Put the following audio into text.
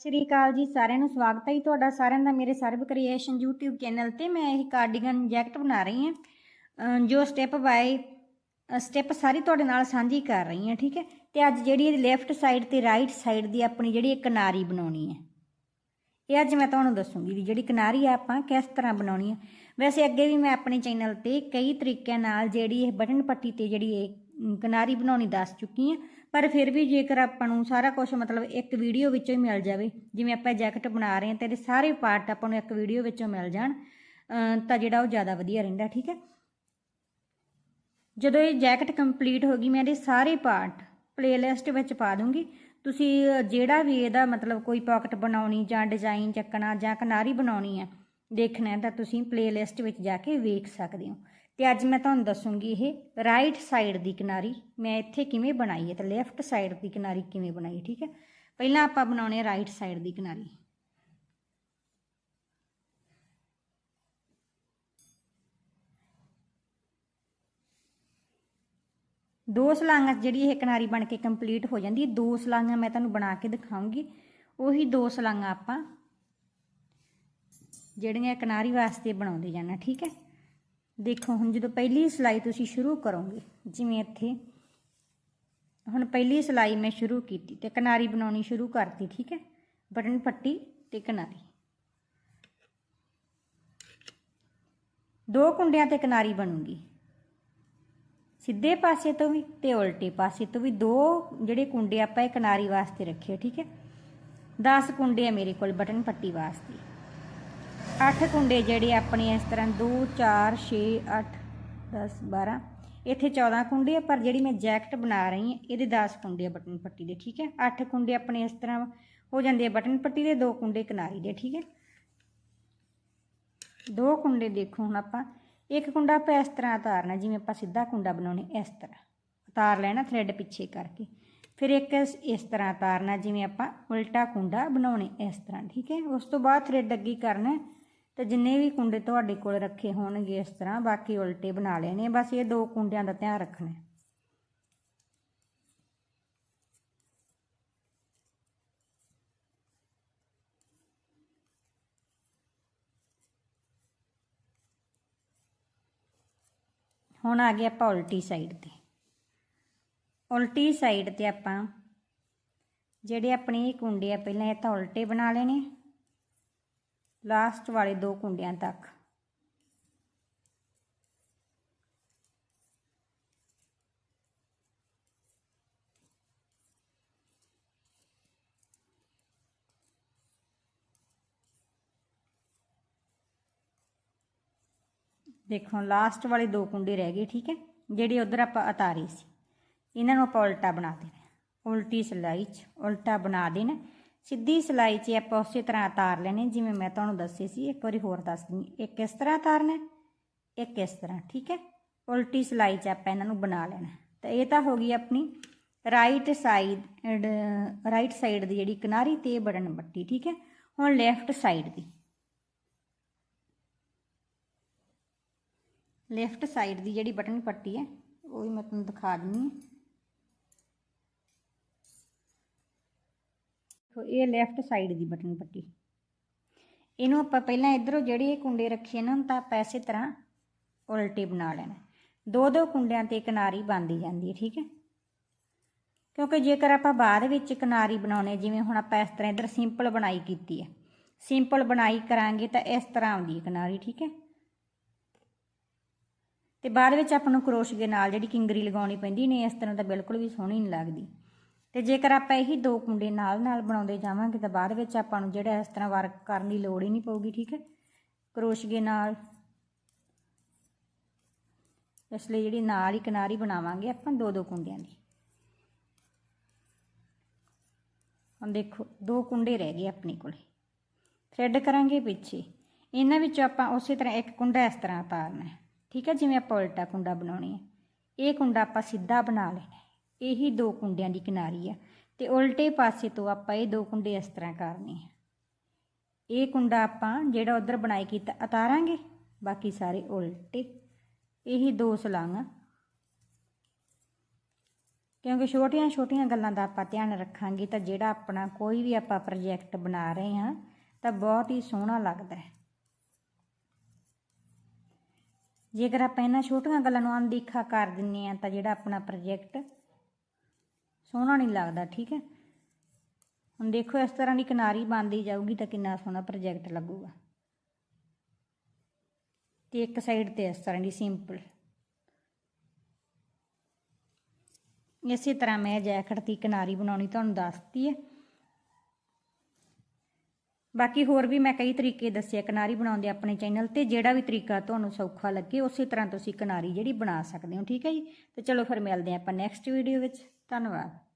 ਸ੍ਰੀ ਅਕਾਲ ਜੀ, ਸਾਰਿਆਂ ਨੂੰ ਸਵਾਗਤ ਹੈ ਜੀ ਤੁਹਾਡਾ ਸਾਰਿਆਂ ਦਾ ਮੇਰੇ ਸਰਬ ਕ੍ਰੀਏਸ਼ਨ YouTube ਚੈਨਲ ਤੇ। ਮੈਂ ਇਹ ਕਾਰਡੀਗਨ ਜੈਕਟ ਬਣਾ ਰਹੀ ਹਾਂ। ਜੋ ਸਟੈਪ ਬਾਈ ਸਟੈਪ ਸਾਰੀ ਤੁਹਾਡੇ ਨਾਲ ਸਾਂਝੀ ਕਰ ਰਹੀ ਹਾਂ, ਠੀਕ ਹੈ? ਤੇ ਅੱਜ ਜਿਹੜੀ ਇਹਦੀ ਲੈਫਟ ਸਾਈਡ ਤੇ ਰਾਈਟ ਸਾਈਡ ਦੀ ਆਪਣੀ ਜਿਹੜੀ ਇੱਕ ਕਿਨਾਰੀ ਬਣਾਉਣੀ ਹੈ। ਇਹ ਅੱਜ ਮੈਂ ਤੁਹਾਨੂੰ ਦੱਸੂਗੀ ਵੀ ਜਿਹੜੀ ਕਿਨਾਰੀ ਆ ਆਪਾਂ ਕਿਸ ਤਰ੍ਹਾਂ ਬਣਾਉਣੀ ਹੈ ਵੈਸੇ ਅੱਗੇ ਵੀ ਮੈਂ ਆਪਣੇ ਚੈਨਲ ਤੇ ਕਈ ਤਰੀਕਿਆਂ ਨਾਲ ਜਿਹੜੀ ਇਹ ਬਟਨ ਪੱਟੀ ਤੇ ਜਿਹੜੀ ਇਹ ਕਿਨਾਰੀ ਬਣਾਉਣੀ ਦੱਸ ਚੁੱਕੀ ਹਾਂ। ਪਰ ਫਿਰ ਵੀ ਜੇਕਰ ਆਪਾਂ ਨੂੰ ਸਾਰਾ ਕੁਝ ਮਤਲਬ ਇੱਕ ਵੀਡੀਓ ਵਿੱਚੋਂ ਹੀ ਮਿਲ ਜਾਵੇ, ਜਿਵੇਂ ਆਪਾਂ ਜੈਕਟ ਬਣਾ ਰਹੇ ਹਾਂ ਤੇ ਇਹਦੇ ਸਾਰੇ ਪਾਰਟ ਆਪਾਂ ਨੂੰ ਇੱਕ ਵੀਡੀਓ ਵਿੱਚੋਂ ਮਿਲ ਜਾਣ ਤਾਂ ਜਿਹੜਾ ਉਹ ਜ਼ਿਆਦਾ ਵਧੀਆ ਰਹਿੰਦਾ, ਠੀਕ ਹੈ? ਜਦੋਂ ਇਹ ਜੈਕਟ ਕੰਪਲੀਟ ਹੋ ਗਈ, ਮੈਂ ਇਹਦੇ ਸਾਰੇ ਪਾਰਟ ਪਲੇਲਿਸਟ ਵਿੱਚ ਪਾ ਦੂੰਗੀ। ਤੁਸੀਂ ਜਿਹੜਾ ਵੀ ਇਹਦਾ ਮਤਲਬ ਕੋਈ ਪਾਕਟ ਬਣਾਉਣੀ ਜਾਂ ਡਿਜ਼ਾਈਨ ਚੱਕਣਾ ਜਾਂ ਕਿਨਾਰੀ ਬਣਾਉਣੀ ਹੈ, ਦੇਖਣਾ ਤਾਂ ਤੁਸੀਂ ਪਲੇਲਿਸਟ ਵਿੱਚ ਜਾ ਕੇ ਵੇਖ ਸਕਦੇ ਹੋ। ਤੇ ਅੱਜ ਮੈਂ ਤੁਹਾਨੂੰ ਦੱਸੂੰਗੀ ਇਹ ਰਾਈਟ ਸਾਈਡ ਦੀ ਕਿਨਾਰੀ। ਮੈਂ ਇੱਥੇ ਕਿਵੇਂ ਬਣਾਈ ਹੈ ਤੇ ਲੈਫਟ ਸਾਈਡ ਦੀ ਕਿਨਾਰੀ ਕਿਵੇਂ ਬਣਾਈ, ਠੀਕ ਹੈ? ਪਹਿਲਾਂ ਆਪਾਂ ਬਣਾਉਣੇ ਰਾਈਟ ਸਾਈਡ ਦੀ ਕਿਨਾਰੀ। ਦੋ ਸਲਾਂਗਾਂ ਜਿਹੜੀ ਇਹ ਕਿਨਾਰੀ ਬਣ ਕੇ ਕੰਪਲੀਟ ਹੋ ਜਾਂਦੀ ਹੈ, ਦੋ ਸਲਾਈਆਂ ਮੈਂ ਤੁਹਾਨੂੰ ਬਣਾ ਕੇ ਦਿਖਾਉਂਗੀ। ਉਹੀ ਦੋ ਸਲਾਂਗਾਂ ਆਪਾਂ ਜਿਹੜੀਆਂ ਕਿਨਾਰੀ ਵਾਸਤੇ ਬਣਾਉਂਦੇ ਜਾਣਾ, ਠੀਕ ਹੈ? ਦੇਖੋ, ਹੁਣ ਜਦੋਂ ਪਹਿਲੀ ਸਿਲਾਈ ਤੁਸੀਂ ਸ਼ੁਰੂ ਕਰੋਗੇ, ਜਿਵੇਂ ਇੱਥੇ, ਹੁਣ ਪਹਿਲੀ ਸਿਲਾਈ ਮੈਂ ਸ਼ੁਰੂ ਕੀਤੀ ਤੇ ਕਿਨਾਰੀ ਬਣਾਉਣੀ ਸ਼ੁਰੂ ਕਰਤੀ, ਠੀਕ ਹੈ? ਬਟਨ ਪੱਟੀ ਤੇ ਕਿਨਾਰੀ। ਦੋ ਕੁੰਡਿਆਂ ਤੇ ਕਿਨਾਰੀ ਬਣੂਗੀ। ਸਿੱਧੇ ਪਾਸੇ ਤੋਂ ਵੀ ਤੇ ਉਲਟੇ ਪਾਸੇ ਤੋਂ ਵੀ ਦੋ ਜਿਹੜੇ ਕੁੰਡੇ ਆਪਾਂ ਇਹ ਕਿਨਾਰੀ ਵਾਸਤੇ ਰੱਖੇ, ਠੀਕ ਹੈ? 10 ਕੁੰਡੇ ਆ ਮੇਰੇ ਕੋਲ ਬਟਨ ਪੱਟੀ ਵਾਸਤੇ। 8 ਕੁੰਡੇ ਜਿਹੜੇ ਆਪਣੇ ਇਸ ਤਰ੍ਹਾਂ 2 4 6 8 10 12 ਇੱਥੇ 14 ਕੁੰਡੇ ਆ, ਪਰ ਜਿਹੜੀ ਮੈਂ ਜੈਕਟ ਬਣਾ ਰਹੀ ਹਾਂ, ਇਹਦੇ 10 ਕੁੰਡੇ ਆ ਬਟਨ ਪੱਟੀ ਦੇ, ਠੀਕ ਹੈ? 8 ਕੁੰਡੇ ਆਪਣੇ ਇਸ ਤਰ੍ਹਾਂ ਹੋ ਜਾਂਦੇ ਆ ਬਟਨ ਪੱਟੀ ਦੇ, ਦੋ ਕੁੰਡੇ ਕਿਨਾਰੀ ਦੇ, ਠੀਕ ਹੈ? ਦੋ ਕੁੰਡੇ ਦੇਖੋ ਹੁਣ ਆਪਾਂ, ਇੱਕ ਕੁੰਡਾ ਆਪਾਂ ਇਸ ਤਰ੍ਹਾਂ ਉਤਾਰਨਾ, ਜਿਵੇਂ ਆਪਾਂ ਸਿੱਧਾ ਕੁੰਡਾ ਬਣਾਉਣੇ ਇਸ ਤਰ੍ਹਾਂ, ਉਤਾਰ ਲੈਣਾ ਥ੍ਰੈਡ ਪਿੱਛੇ ਕਰਕੇ। ਫਿਰ ਇੱਕ ਇਸ ਤਰ੍ਹਾਂ ਉਤਾਰਨਾ ਜਿਵੇਂ ਆਪਾਂ ਉਲਟਾ ਕੁੰਡਾ ਬਣਾਉਣੇ ਇਸ ਤਰ੍ਹਾਂ, ਠੀਕ ਹੈ? ਉਸ ਤੋਂ ਬਾਅਦ ਥ੍ਰੈਡ ਅੱਗੀ ਕਰਨਾ ਹੈ। ਤੇ ਜਿੰਨੇ ਵੀ ਕੁੰਡੇ ਤੁਹਾਡੇ ਕੋਲ ਰੱਖੇ ਹੋਣਗੇ ਇਸ ਤਰ੍ਹਾਂ, ਬਾਕੀ ਉਲਟੇ ਬਣਾ ਲੈਣੇ ਆ। ਬਸ ਇਹ ਦੋ ਕੁੰਡਿਆਂ ਦਾ ਧਿਆਨ ਰੱਖਣਾ ਹੁਣ ਆ ਗਏ ਆਪਾਂ ਉਲਟੀ ਸਾਈਡ ਤੇ। ਉਲਟੀ ਸਾਈਡ ਤੇ ਆਪਾਂ ਜਿਹੜੇ ਆਪਣੇ ਇਹ ਕੁੰਡੇ ਆ ਪਹਿਲਾਂ ਇਹ ਤਾਂ ਉਲਟੇ ਬਣਾ ਲੈਣੇ। ਲਾਸਟ ਵਾਲੇ ਦੋ ਕੁੰਡਿਆਂ ਤੱਕ। ਦੇਖੋ ਲਾਸਟ ਵਾਲੇ ਦੋ ਕੁੰਡੇ ਰਹਿ ਗਏ ਠੀਕ ਹੈ? ਜਿਹੜੇ ਉਧਰ ਆਪਾਂ ਉਤਾਰੇ ਸੀ। ਇਹਨਾਂ ਨੂੰ ਆਪਾਂ ਉਲਟਾ ਬਣਾ ਦੇਣਾ ਉਲਟੀ ਸਿਲਾਈ 'ਚ ਉਲਟਾ ਬਣਾ ਦੇਣਾ ਸਿੱਧੀ ਸਿਲਾਈ 'ਚ ਆਪਾਂ ਉਸੇ ਤਰ੍ਹਾਂ ਉਤਾਰ ਲੈਣੇ ਜਿਵੇਂ ਮੈਂ ਤੁਹਾਨੂੰ ਦੱਸੇ ਸੀ। ਇੱਕ ਵਾਰੀ ਹੋਰ ਦੱਸ ਦਿੰਦੀ ਇੱਕ ਇਸ ਤਰ੍ਹਾਂ ਉਤਾਰਨਾ ਇੱਕ ਇਸ ਤਰ੍ਹਾਂ, ਠੀਕ ਹੈ? ਉਲਟੀ ਸਿਲਾਈ 'ਚ ਆਪਾਂ ਇਹਨਾਂ ਨੂੰ ਬਣਾ ਲੈਣਾ ਤਾਂ ਇਹ ਤਾਂ ਹੋ ਗਈ ਆਪਣੀ ਰਾਈਟ ਸਾਈਡ ਰਾਈਟ ਸਾਈਡ ਦੀ ਜਿਹੜੀ ਕਿਨਾਰੀ ਤੇ ਇਹ ਬਟਨ ਬੱਟੀ, ਠੀਕ ਹੈ? ਹੁਣ ਲੈਫਟ ਸਾਈਡ ਦੀ। ਲੈਫਟ ਸਾਈਡ ਦੀ ਜਿਹੜੀ ਬਟਨ ਪੱਟੀ ਹੈ, ਉਹ ਵੀ ਮੈਂ ਤੁਹਾਨੂੰ ਦਿਖਾ ਦਿੰਨੀ ਹਾਂ। ਦੇਖੋ ਇਹ ਲੈਫਟ ਸਾਈਡ ਦੀ ਬਟਨ ਪੱਟੀ। ਇਹਨੂੰ ਆਪਾਂ ਪਹਿਲਾਂ ਇਧਰੋਂ ਜਿਹੜੇ ਇਹ ਕੁੰਡੇ ਰੱਖੇ ਨਾ, ਤਾਂ ਆਪਾਂ ਇਸੇ ਤਰ੍ਹਾਂ ਉਲਟੇ ਬਣਾ ਲੈਣਾ। ਦੋ ਦੋ ਕੁੰਡਿਆਂ ਤੇ ਕਿਨਾਰੀ ਬਣਦੀ ਜਾਂਦੀ ਹੈ, ਠੀਕ ਹੈ? ਕਿਉਂਕਿ ਜੇਕਰ ਆਪਾਂ ਬਾਅਦ ਵਿੱਚ ਕਿਨਾਰੀ ਬਣਾਉਣੇ, ਜਿਵੇਂ ਹੁਣ ਆਪਾਂ ਇਸ ਤਰ੍ਹਾਂ ਇਧਰ ਸਿੰਪਲ ਬਣਾਈ ਕੀਤੀ ਹੈ। ਸਿੰਪਲ ਬਣਾਈ ਕਰਾਂਗੇ ਤਾਂ ਇਸ ਤਰ੍ਹਾਂ ਆਉਂਦੀ ਹੈ ਕਿਨਾਰੀ ਠੀਕ ਹੈ? ਤੇ ਬਾਅਦ ਵਿੱਚ ਆਪਾਂ ਨੂੰ ਕਰੋਸ਼ੀਏ ਨਾਲ ਜਿਹੜੀ ਕਿੰਗਰੀ ਲਗਾਉਣੀ ਪੈਂਦੀ ਨੇ, ਇਸ ਤਰ੍ਹਾਂ ਤਾਂ ਬਿਲਕੁਲ ਵੀ ਸੋਹਣੀ ਨਹੀਂ ਲੱਗਦੀ। ਤੇ ਜੇਕਰ ਆਪਾਂ ਇਹੀ ਦੋ ਕੁੰਡੇ ਨਾਲ ਨਾਲ ਬਣਾਉਂਦੇ ਜਾਵਾਂਗੇ ਤਾਂ ਬਾਅਦ ਵਿੱਚ ਆਪਾਂ ਨੂੰ ਜਿਹੜਾ ਇਸ ਤਰ੍ਹਾਂ ਵਰਕ ਕਰਨ ਦੀ ਲੋੜ ਹੀ ਨਹੀਂ ਪਊਗੀ, ਠੀਕ ਹੈ? ਕਰੋਸ਼ੀਏ ਨਾਲ। ਇਸ ਲਈ ਜਿਹੜੀ ਨਾਲ ਹੀ ਕਿਨਾਰੀ ਬਣਾਵਾਂਗੇ ਆਪਾਂ ਦੋ ਦੋ ਕੁੰਡਿਆਂ ਦੀ। ਹੁਣ ਦੇਖੋ, ਦੋ ਕੁੰਡੇ ਰਹਿ ਗਏ ਆਪਣੇ ਕੋਲੇ। ਥ੍ਰੈਡ ਕਰਾਂਗੇ ਪਿੱਛੇ। ਇਹਨਾਂ ਵਿੱਚੋਂ ਆਪਾਂ ਉਸੇ ਤਰ੍ਹਾਂ ਇੱਕ ਕੁੰਡਾ ਇਸ ਤਰ੍ਹਾਂ ਉਤਾਰਨਾ ਠੀਕ ਹੈ? ਜਿਵੇਂ ਆਪਾਂ ਉਲਟਾ ਕੁੰਡਾ ਬਣਾਉਣੀ ਹੈ ਇਹ ਕੁੰਡਾ ਆਪਾਂ ਸਿੱਧਾ ਬਣਾ ਲੈਣਾ ਇਹੀ ਦੋ ਕੁੰਡਿਆਂ ਦੀ ਕਿਨਾਰੀ ਆ। ਤੇ ਉਲਟੇ ਪਾਸੇ ਤੋਂ ਆਪਾਂ ਇਹ ਦੋ ਕੁੰਡੇ ਇਸ ਤਰ੍ਹਾਂ ਕਰਨੇ ਆ। ਇਹ ਕੁੰਡਾ ਆਪਾਂ ਜਿਹੜਾ ਉਧਰ ਬਣਾਈ ਕੀਤਾ, ਉਤਾਰਾਂਗੇ। ਬਾਕੀ ਸਾਰੇ ਉਲਟੇ। ਇਹੀ ਦੋ ਸਲਾਂਗਾ। ਕਿਉਂਕਿ ਛੋਟੀਆਂ-ਛੋਟੀਆਂ ਗੱਲਾਂ ਦਾ ਆਪਾਂ ਧਿਆਨ ਰੱਖਾਂਗੇ, ਤਾਂ ਜਿਹੜਾ ਆਪਣਾ ਕੋਈ ਵੀ ਆਪਾਂ ਪ੍ਰੋਜੈਕਟ ਬਣਾ ਰਹੇ ਹਾਂ, ਤਾਂ ਬਹੁਤ ਹੀ ਸੋਹਣਾ ਲੱਗਦਾ ਹੈ। ਜੇਕਰ ਆਪਾਂ ਇਹਨਾਂ ਛੋਟੀਆਂ ਗੱਲਾਂ ਨੂੰ ਅਣਦੇਖਾ ਕਰ ਦਿੰਨੇ ਆ, ਤਾਂ ਜਿਹੜਾ ਆਪਣਾ ਪ੍ਰੋਜੈਕਟ ਸੋਹਣਾ ਨਹੀਂ ਲੱਗਦਾ, ਠੀਕ ਹੈ? ਹੁਣ ਦੇਖੋ, ਇਸ ਤਰ੍ਹਾਂ ਦੀ ਕਿਨਾਰੀ ਬਣਦੀ ਜਾਊਗੀ ਤਾਂ ਕਿੰਨਾ ਸੋਹਣਾ ਪ੍ਰੋਜੈਕਟ ਲੱਗੂਗਾ। ਤੇ ਇੱਕ ਸਾਈਡ ਤੇ ਇਸ ਤਰ੍ਹਾਂ ਦੀ ਸਿੰਪਲ। ਇਸੇ ਤਰ੍ਹਾਂ ਮੈਂ ਜੈਕਟ ਦੀ ਕਿਨਾਰੀ ਬਣਾਉਣੀ ਤੁਹਾਨੂੰ ਦੱਸਤੀ ਹੈ। ਬਾਕੀ ਹੋਰ ਵੀ ਮੈਂ ਕਈ ਤਰੀਕੇ ਦੱਸਿਆ ਕਿਨਾਰੀ ਬਣਾਉਣ ਦੇ ਆਪਣੇ ਚੈਨਲ ਤੇ, ਜਿਹੜਾ ਵੀ ਤਰੀਕਾ ਤੁਹਾਨੂੰ ਸੌਖਾ ਲੱਗੇ, ਉਸੇ ਤਰ੍ਹਾਂ ਤੁਸੀਂ ਕਿਨਾਰੀ ਜਿਹੜੀ ਬਣਾ ਸਕਦੇ ਹੋ, ਠੀਕ ਹੈ ਜੀ? ਤੇ ਚਲੋ ਫਿਰ ਮਿਲਦੇ ਹਾਂ ਆਪਾਂ ਨੈਕਸਟ ਵੀਡੀਓ ਵਿੱਚ। ਧੰਨਵਾਦ।